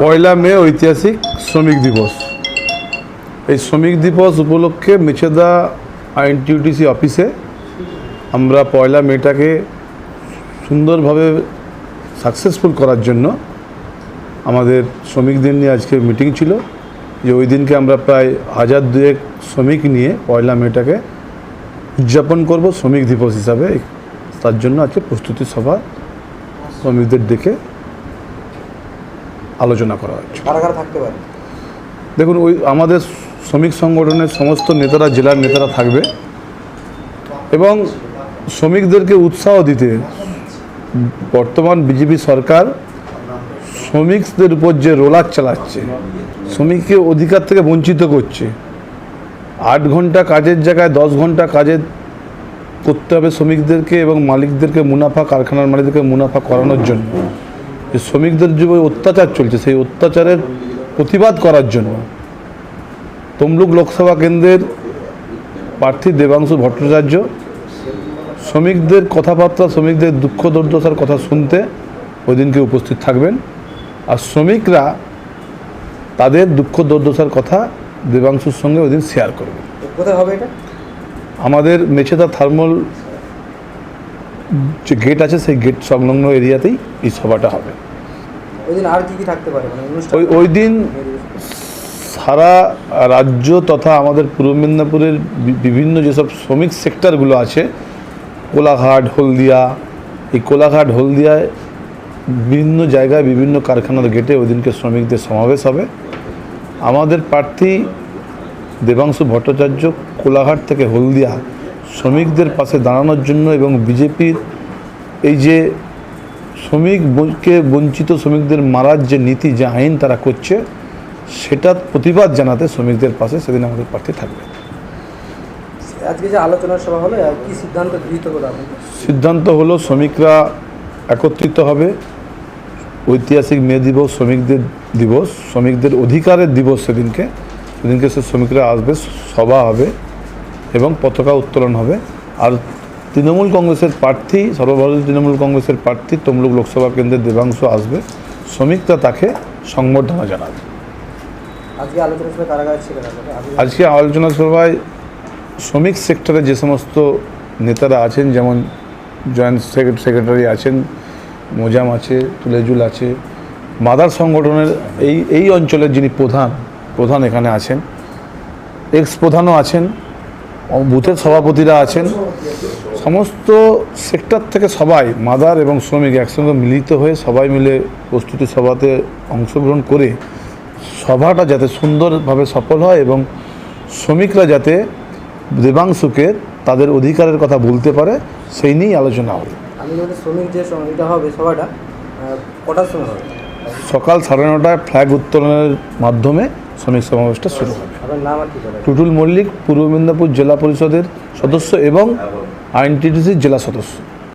পয়লা মে ঐতিহাসিক শ্রমিক দিবস। এই শ্রমিক দিবস উপলক্ষে মেছেদা আইনটিউটিসি অফিসে আমরা পয়লা মেটাকে সুন্দরভাবে সাকসেসফুল করার জন্য আমাদের শ্রমিকদের নিয়ে আজকে মিটিং ছিল যে ওই দিনকে আমরা প্রায় হাজার দুয়েক শ্রমিক নিয়ে পয়লা মেটাকে উদযাপন করব শ্রমিক দিবস হিসাবে। তার জন্য আজকে প্রস্তুতি সভা শ্রমিকদের ডেকে আলোচনা করা হচ্ছে থাকতে পারে। দেখুন ওই আমাদের শ্রমিক সংগঠনের সমস্ত নেতারা জেলার নেতারা থাকবে এবং শ্রমিকদেরকে উৎসাহ দিতে বর্তমান বিজেপি সরকার শ্রমিকদের উপর যে রোলার চালাচ্ছে শ্রমিককে অধিকার থেকে বঞ্চিত করছে আট ঘণ্টা কাজের জায়গায় দশ ঘণ্টা কাজের করতে হবে শ্রমিকদেরকে এবং মালিকদেরকে মুনাফা কারখানার মালিকদেরকে মুনাফা করানোর জন্য। যে শ্রমিকদের যে অত্যাচার চলছে সেই অত্যাচারের প্রতিবাদ করার জন্য তমলুক লোকসভা কেন্দ্রের প্রার্থী দেবাংশু ভট্টাচার্য শ্রমিকদের কথাবার্তা শ্রমিকদের দুঃখ দুর্দশার কথা শুনতে ওই দিনকে উপস্থিত থাকবেন। আর শ্রমিকরা তাদের দুঃখ দুর্দশার কথা দেবাংশুর সঙ্গে ওই দিন শেয়ার করবে কোথায় হবে এটা? আমাদের মেছেদা থার্মাল যে গেট আছে সেই গেট সংলগ্ন এরিয়াতেই এই সভাটা হবে। ওই মানে ওই ওই দিন সারা রাজ্য তথা আমাদের পূর্ব মেদিনীপুরের বিভিন্ন যেসব শ্রমিক সেক্টরগুলো আছে কোলাঘাট হলদিয়া এই কোলাঘাট হলদিয়ায় বিভিন্ন জায়গায় বিভিন্ন কারখানার গেটে ওই দিনকে শ্রমিকদের সমাবেশ হবে। আমাদের প্রার্থী দেবাংশু ভট্টাচার্য কোলাঘাট থেকে হলদিয়া শ্রমিকদের পাশে দাঁড়ানোর জন্য এবং বিজেপির এই যে শ্রমিককে বঞ্চিত শ্রমিকদের মারার যে নীতি যে আইন তারা করছে সেটার প্রতিবাদ জানাতে শ্রমিকদের পাশে সেদিন আমাদের প্রার্থী থাকবে। আজকে যে আলোচনা সভা হলো কি সিদ্ধান্ত গৃহীত হলো সিদ্ধান্ত হলো শ্রমিকরা একত্রিত হবে। ঐতিহাসিক মে দিবস শ্রমিকদের দিবস শ্রমিকদের অধিকারের দিবস সেদিনকে। সেদিনকে সে শ্রমিকরা আসবে সভা হবে। এবং পতাকা উত্তোলন হবে। আর তৃণমূল কংগ্রেসের প্রার্থী সর্বভারতীয় তৃণমূল কংগ্রেসের প্রার্থী তমলুক লোকসভা কেন্দ্রের দেবাংশ আসবে। শ্রমিকরা তাকে সংবর্ধনা জানাবে। আজকে আলোচনা সভায় শ্রমিক সেক্টরে যে সমস্ত নেতারা আছেন যেমন জয়েন্ট সেক্রেটারি আছেন মোজাম আছে তুলেজুল আছে মাদার সংগঠনের এই এই অঞ্চলের যিনি প্রধান প্রধান এখানে আছেন এক্স প্রধানও আছেন বুথের সভাপতিরা আছেন। সমস্ত সেক্টর থেকে সবাই মাদার এবং শ্রমিক একসঙ্গে মিলিত হয়ে সবাই মিলে প্রস্তুতি সভাতে অংশগ্রহণ করে সভাটা যাতে সুন্দরভাবে সফল হয় এবং শ্রমিকরা যাতে দেবাংশুকে তাদের অধিকারের কথা বলতে পারে সেই নিয়েই আলোচনা হবে। শ্রমিক যে এটা হবে সভাটা কটার সময় সকাল সাড়ে নটায় ফ্ল্যাগ উত্তোলনের মাধ্যমে শ্রমিক সমাবেশটা শুরু হবে। টুটুল মল্লিক পূর্ব মেদিনীপুর জেলা পরিষদের সদস্য এবং আইনটিডিসির জেলা সদস্য।